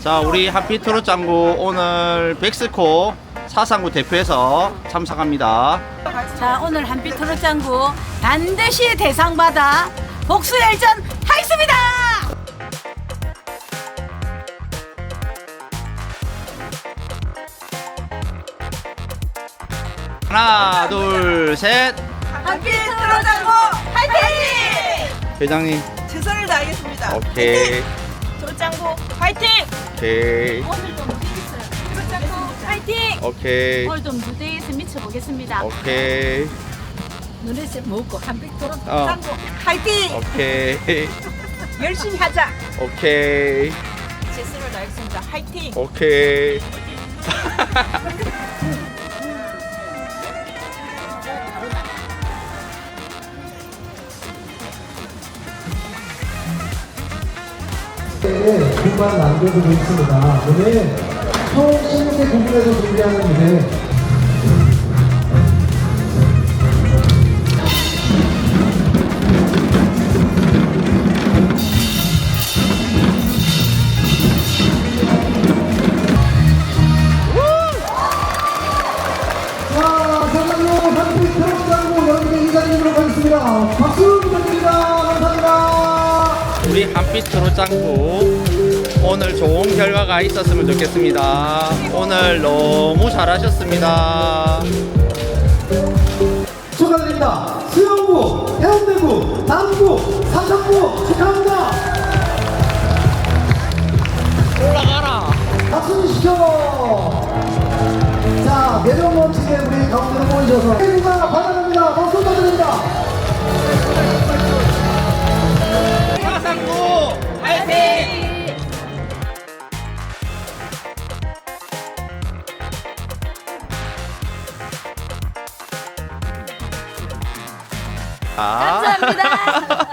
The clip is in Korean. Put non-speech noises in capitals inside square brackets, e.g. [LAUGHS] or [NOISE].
자, 우리 하피트로 짱구 오늘 백스코 사상구 대표에서 참석합니다. 자 오늘 한빛 트롯장구 반드시 대상 받아 복수 열전 하겠습니다. 하나, 둘, 셋. 한빛 트롯장구 화이팅! 회장님, 최선을 다하겠습니다. 오케이, 트롯장구 화이팅! 오케이, 오늘도 무대에서 트롯장구 파이팅! 오케이, 오늘도 무대에서 미쳐보겠습니다. 오케이, 노래를 먹고 한빛 어, 트롯장구 화이팅! 오케이, [LAUGHS] 열심히 하자. 오케이, 최선을 다하겠습니다. 화이팅! 오케이. [LAUGHS] 네, 공간 남겨두고 있습니다. 오늘 총 16개 국에서 준비하는 무대 우리 한빛으로 짱구 오늘 좋은 결과가 있었으면 좋겠습니다. 오늘 너무 잘하셨습니다. 축하드립니다. 수영부, 해운대구, 남구, 삼성구 축하합니다. 올라가라. 박수 주시죠. 자, 매력 멋지게 우리 가운데로 모이셔서 감사합니다. [LAUGHS]